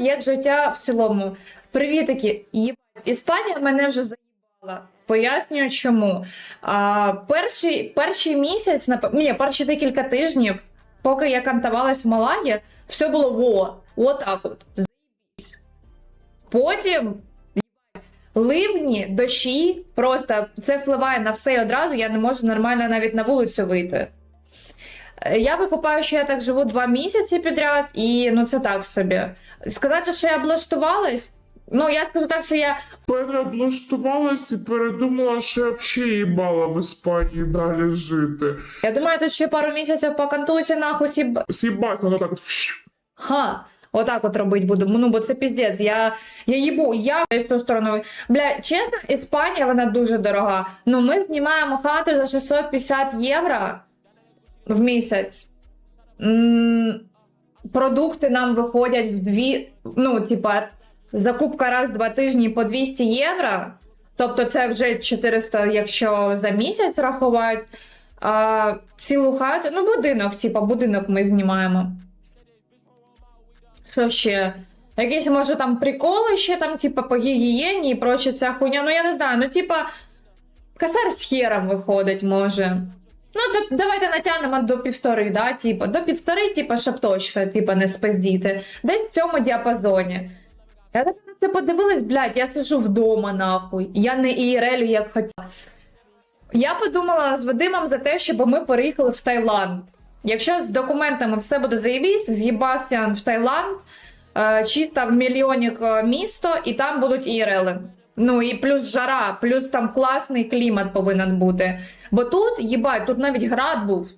як життя в цілому. Привітики, їбать. Іспанія мене вже заїбала. Пояснюю, чому. А, перший, перший місяць, нап... ні, перші декілька тижнів, поки я кантувалась в Малагі, все було во, отак от. Потім ливні, дощі, просто це впливає на все одразу. Я не можу нормально навіть на вулицю вийти. Е, Я викупаю, що я так живу два місяці підряд, і ну це так собі. Сказати, що я облаштувалась. Ну, я скажу так, що я Переоблаштувалась і передумала, що я взагалі їбала в Іспанії далі жити. Я думаю, тут ще пару місяців покантуюся нахуй сіб... Сібать, воно так от. Ха. Отак от робити буду. Ну, бо це піздець. Я, я їбу, я з ту сторону. Бля, чесно, Іспанія вона дуже дорога. Ну, ми знімаємо хату за 650 євро в місяць. М, продукти нам виходять в дві. Ну, типа, закупка раз в два тижні по 200 євро. Тобто це вже 400, якщо за місяць рахувати. А, цілу хату, ну, будинок, типа, будинок ми знімаємо. Що ще? Якісь, може, там приколи ще там, типа, по гігієні і проче ця хуйня. Ну, я не знаю, ну, типа, косар з хером виходить, може. Ну, давайте натягнемо до півтори, да, типа, до півтори, типа, щоб точно, типа, не спиздіти. Десь в цьому діапазоні. Я так на це подивилась, блядь, я сижу вдома, нахуй. Я не ІРЛю, як хотіла. Я подумала з Вадимом за те, щоб ми переїхали в Таїланд. Якщо з документами все буде заєбісь, з'їбастян в Таїланд, е, чисто в мільйонік е, місто, і там будуть ІРЛи. Ну і плюс жара, плюс там класний клімат повинен бути. Бо тут, їбать, тут навіть град був.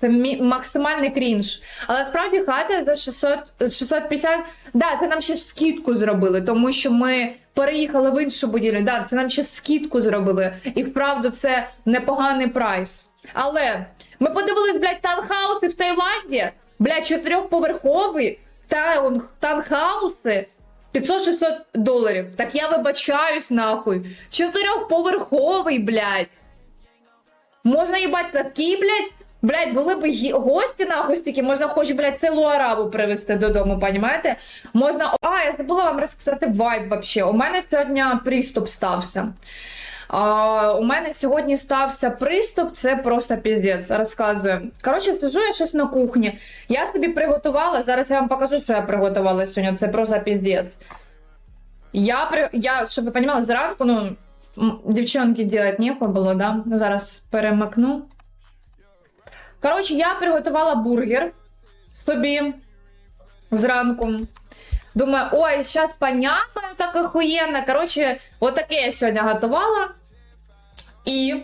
Це максимальний крінж. Але справді хата за 600, 650. Да, це нам ще скидку зробили, тому що ми переїхали в іншу будівлю. Да, це нам ще скидку зробили. І вправду це непоганий прайс. Але ми подивились, блядь, таунхауси в Таїланді. Блядь, чотирьохповерхові таун, таунхауси 500-600 доларів. Так я вибачаюсь нахуй. Чотирьохповерховий, блядь. Можна їбать такі, блядь. Блядь, були б гості нахуй такі, можна хоч, блядь, цілу арабу привезти додому, понімаєте? Можна. А, я забула вам розказати вайб вообще. У мене сьогодні приступ стався. А, у мене сьогодні стався приступ, це просто піздець. Розказую. Коротше, сижу я щось на кухні. Я собі приготувала. Зараз я вам покажу, що я приготувала сьогодні. Це просто піздець. Я, при... я щоб ви розуміли, зранку, ну, дівчонки делать нехуй було, да? Зараз перемикну. Коротше, я приготувала бургер собі зранку. Думаю, ой, зараз понямаю так охуєнно. Коротше, отаке я сьогодні готувала. І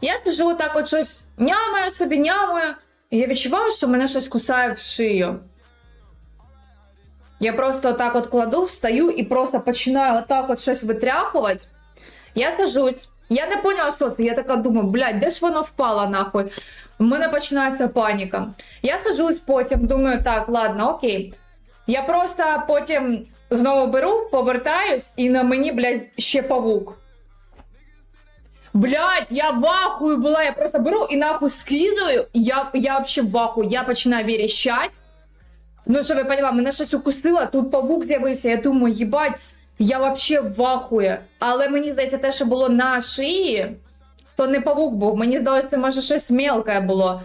я сижу отак от щось нямаю собі, нямаю. І я відчуваю, що мене щось кусає в шию. Я просто отак от кладу, встаю і просто починаю отак от щось витряхувати. Я сажусь. Я не поняла, що це. Я така думаю, блядь, де ж воно впало нахуй? У мене починається паніка. Я сажусь потім, думаю, так, ладно, окей. Я просто потім знову беру, повертаюсь, і на мені, блядь, ще павук. Блядь, я в ахуї була, я просто беру і нахуй скидаю, і я, я вообще в ахуї, я починаю віріщать. Ну, щоб ви поняла, мене щось укусило, тут павук з'явився, я думаю, їбать, я вообще в ахуї. Але мені здається, те, що було на шиї, то не павук був. Мені здалося, це може щось мелке було.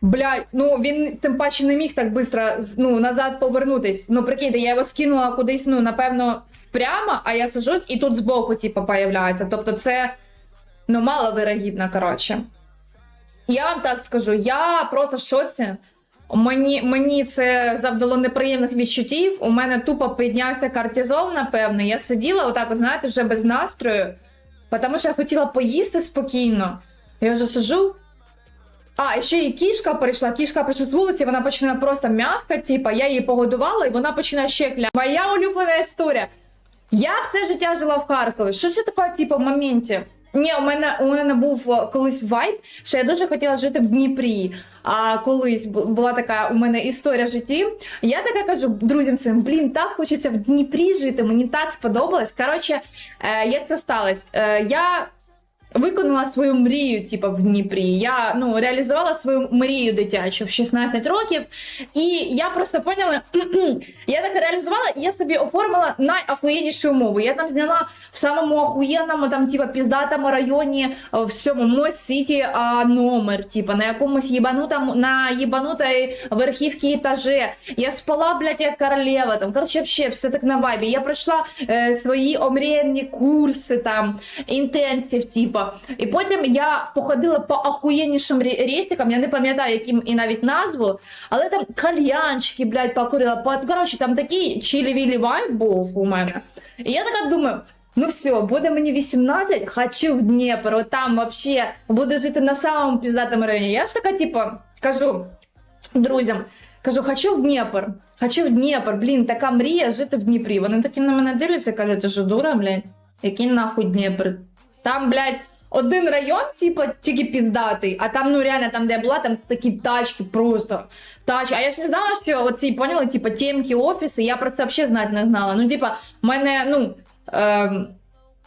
Блядь, ну він тим паче не міг так швидко ну, назад повернутись. Ну, прикиньте, я його скинула кудись, ну, напевно, впрямо, а я сажусь і тут збоку, типу, появляється. Тобто це ну, маловирогідно, коротше. Я вам так скажу, я просто в шоці. Мені, мені це завдало неприємних відчуттів. У мене тупо піднявся кортизол, напевно. Я сиділа отак, от, знаєте, вже без настрою, тому що я хотіла поїсти спокійно. Я вже сижу. А, і ще і кішка прийшла. Кішка прийшла з вулиці, вона починає просто м'явкати, типа, я її погодувала, і вона починає ще кля. Моя улюблена історія. Я все життя жила в Харкові. Що це таке, типу, в моменті? Ні, у мене у мене був е, колись вайб, що я дуже хотіла жити в Дніпрі. А колись була така у мене історія в житті. Я така кажу друзям своїм: блін, так хочеться в Дніпрі жити. Мені так сподобалось. Коротше, е, як це сталося? Е, я виконала свою мрію, типу, в Дніпрі. Я ну, реалізувала свою мрію дитячу в 16 років. І я просто поняла, я так реалізувала, і я собі оформила найахуєннішу умову. Я там зняла в самому ахуєнному, там, типа, піздатому районі е, в цьому Мост Сіті номер, типа, на якомусь їбанутому, на їбанутій верхівці етаже. Я спала, блядь, як королева. Там, коротше, вообще, все так на вайбі. Я пройшла е, свої омріяні курси, там, інтенсив, типа. І потім я походила по ахуєннішим рестикам, я не пам'ятаю, яким і навіть назву, але там кальянчики, блядь, покурила. По- Коротше, там такий чилі-вілі вайб був у мене. І я така думаю. Ну все, буде мені 18, хочу в Дніпро, от там вообще буду жити на самому піздатому районі. Я ж така, типу, кажу друзям, кажу, хочу в Дніпр, хочу в Дніпр, блін, така мрія жити в Дніпрі. Вони такі на мене дивляться, кажуть, що дура, блядь, який нахуй Дніпр? Там, блядь, один район, типу, тільки піздатий, а там, ну реально, там, де я була, там такі тачки просто. Тачки. А я ж не знала, що оці, поняли, типу, темки, офіси, я про це взагалі знати не знала. Ну, типа, мене, ну. Ем,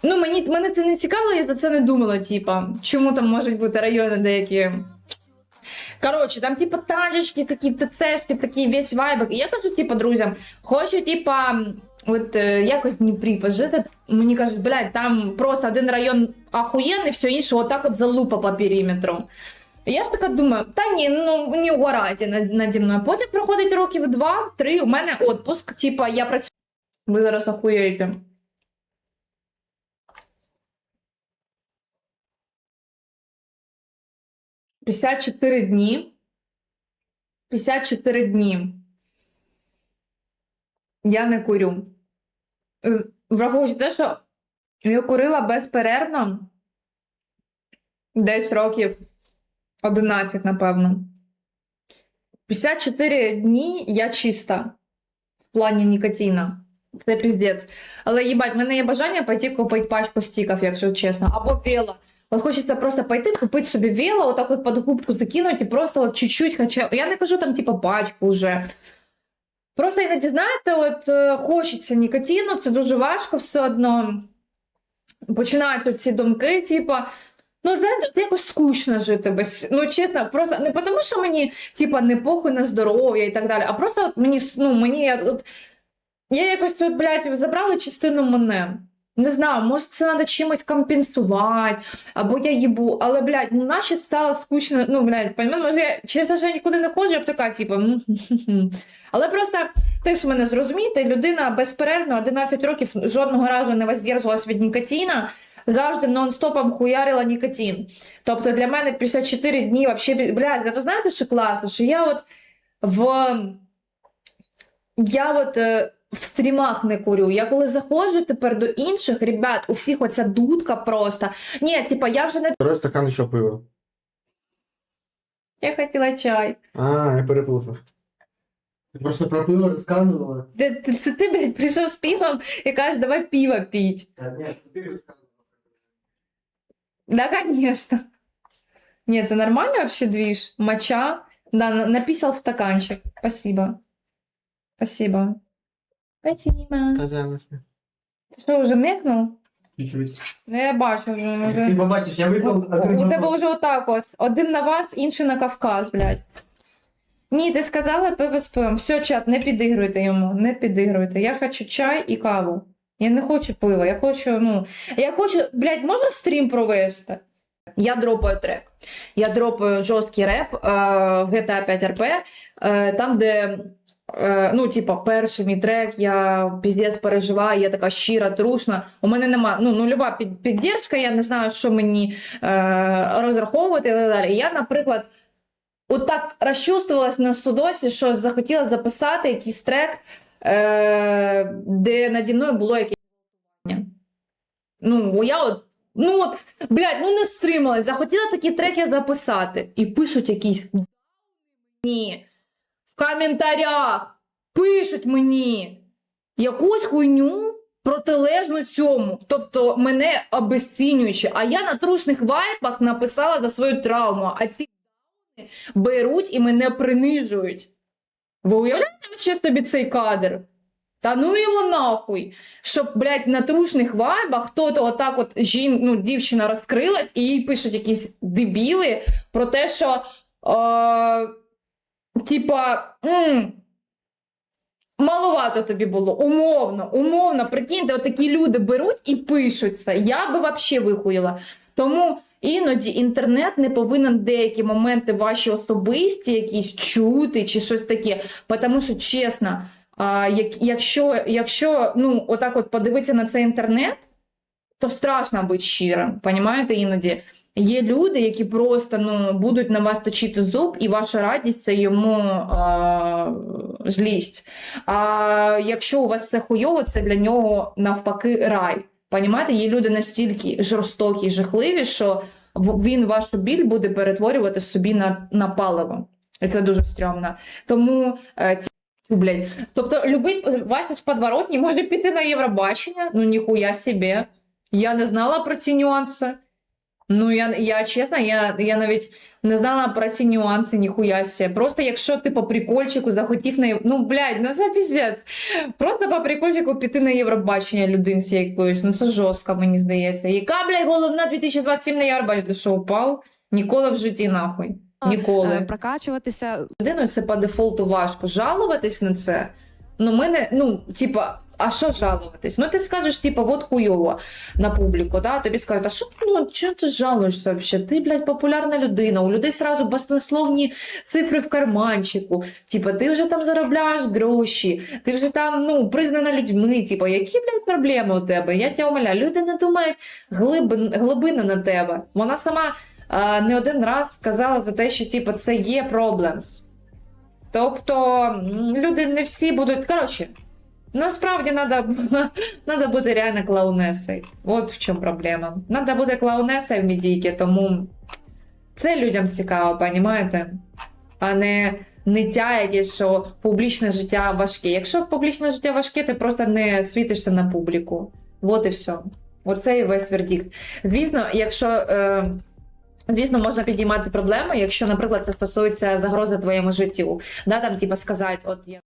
Ну, мені, мене це не цікавило, я за це не думала, типа, чому там можуть бути райони деякі. Коротше, там, типа, тачечки, такі ТЦшки, такий весь вайбик. І я кажу, типа, друзям, хочу, типа, от е, якось в Дніпрі пожити. Мені кажуть, блядь, там просто один район ахуєнний, все інше, отак от залупа по периметру. Я ж така думаю, та ні, ну не угорайте над, наді мною. Потім проходить років два-три, у мене отпуск, типа, я працюю. Ви зараз ахуєєте. 54 дні. 54 дні. Я не курю. Враховуючи те, що я курила безперервно десь років 11, напевно. 54 дні я чиста в плані нікотина. Це піздець. Але їбать, в мене є бажання пойти купити пачку стіків, якщо чесно, або вело. От хочеться просто пойти, купити собі вело, отак от під губку закинути, і просто от чуть-чуть, хоча. Я не кажу там, типу, пачку вже. Просто іноді, знаєте, от е, хочеться нікотину, це дуже важко все одно. Починаються ці думки, типу. Ну, знаєте, це якось скучно жити без. Ну, чесно, просто не тому, що мені, типа, не похуй на здоров'я і так далі, а просто от мені, ну, мені от, я якось от, блядь, забрали частину мене. Не знаю, може це треба чимось компенсувати, або я їбу, але, блядь, ну наші стало скучно, ну, блядь, понімаєш, може я через те, що я нікуди не ходжу, я б така, типу, але просто ти ж мене зрозумієте, людина безперервно 11 років жодного разу не воздержувалась від нікотина, завжди нон-стопом хуярила нікотин. Тобто для мене 54 дні вообще, блядь, зато знаєте, що класно, що я от в я от е, в стрімах не курю. Я коли заходжу тепер до інших, ребят, у всіх оця дудка просто. Ні, типа, я вже не Второй стакан еще пива. я хотіла чай. А, я переплутав. Ти просто про пиво розказувала? Ти, ти, це ти, блядь, прийшов з пивом і кажеш, давай пиво піть. Та ні, ти розказувала. Да, конечно. Нет, это нормально вообще движ? Моча? Да, на- написал в стаканчик. Спасибо. Спасибо. Спасибо. Пожалуйста. Ти що, вже мекнув? Чуть-чуть. Ну, я бачу вже. Ти вже. побачиш, я ти у тебе вже отак ось. Один на вас, інший на Кавказ, блядь. Ні, ти сказала пиво з пивом. Все, чат, не підігруйте йому, не підігруйте. Я хочу чай і каву. Я не хочу пива, я хочу, ну. Я хочу, блядь, можна стрім провести? Я дропаю трек. Я дропаю жорсткий реп е, в GTA 5 RP, е, там, де. Е, Ну, типа, перший мій трек, я піздець переживаю, я така щира, трушна. У мене нема ну, нульова під, піддержка, я не знаю, що мені е, розраховувати і так далі. Я, наприклад, отак розчувствувалась на судосі, що захотіла записати якийсь трек, е, де наді мною було якесь. Ну, я от, ну от, блядь, ну не стрималась, захотіла такі треки записати. І пишуть якісь в коментарях, пишуть мені якусь хуйню протилежну цьому. Тобто мене обесцінюючи. А я на трушних вайпах написала за свою травму, а ці беруть і мене принижують. Ви уявляєте ще собі цей кадр? Та ну його нахуй. Щоб, блядь, на трушних вайбах хто-то отак от жін, ну, дівчина розкрилась і їй пишуть якісь дебіли про те, що е, типа. М, Маловато тобі було, умовно, умовно, прикиньте, отакі люди беруть і пишуть це. Я би вообще вихуїла. Тому іноді інтернет не повинен деякі моменти ваші особисті якісь чути чи щось таке. Тому що чесно, якщо, якщо ну, отак от подивитися на цей інтернет, то страшно бути щирим. Понімаєте, іноді. Є люди, які просто ну, будуть на вас точити зуб, і ваша радість це йому а, злість. А якщо у вас все хуйово, це для нього навпаки рай. Понімаєте, є люди настільки жорстокі і жахливі, що він вашу біль буде перетворювати собі на, на паливо. І це дуже стрьомно. Тому е, ці блядь. Тобто, любий Вася з подворотні може піти на Євробачення. Ну ніхуя собі. Я не знала про ці нюанси. Ну, я, я чесно, я, я навіть не знала про ці нюанси, ніхуя сі. Просто якщо ти по прикольчику захотів на ну блядь, ну це піздець. Просто по прикольчику піти на Євробачення людинці якоїсь. Ну це жорстко, мені здається. Яка, блядь, головна 2027 на Євробачення? Що, упав? Ніколи в житті нахуй. Ніколи. е, прокачуватися. людиною це по дефолту важко. Жалуватись на це. Ну, мене, ну, типа, а що жалуватись? Ну, ти скажеш, типа, от хуйово на публіку, да? тобі скажуть, а що ну, чого ти жалуєшся взагалі? Ти, блядь, популярна людина, у людей сразу баснословні цифри в карманчику. Типа, ти вже там заробляєш гроші, ти вже там, ну, признана людьми. Типа, які, блядь, проблеми у тебе? Я тебе умоляю, люди не думають глибин, глибину на тебе. Вона сама е, не один раз сказала за те, що типу, це є проблемс. Тобто люди не всі будуть. Коротше, насправді треба бути реально клоунесою. От в чому проблема. Треба бути клоунесою в медійки, тому це людям цікаво, понімаєте? А не ниття якесь, що публічне життя важке. Якщо публічне життя важке, ти просто не світишся на публіку. От і все. Оце і весь вердикт. Звісно, якщо. Е, Звісно, можна підіймати проблеми, якщо, наприклад, це стосується загрози твоєму життю. Да, там, типу, сказати, от я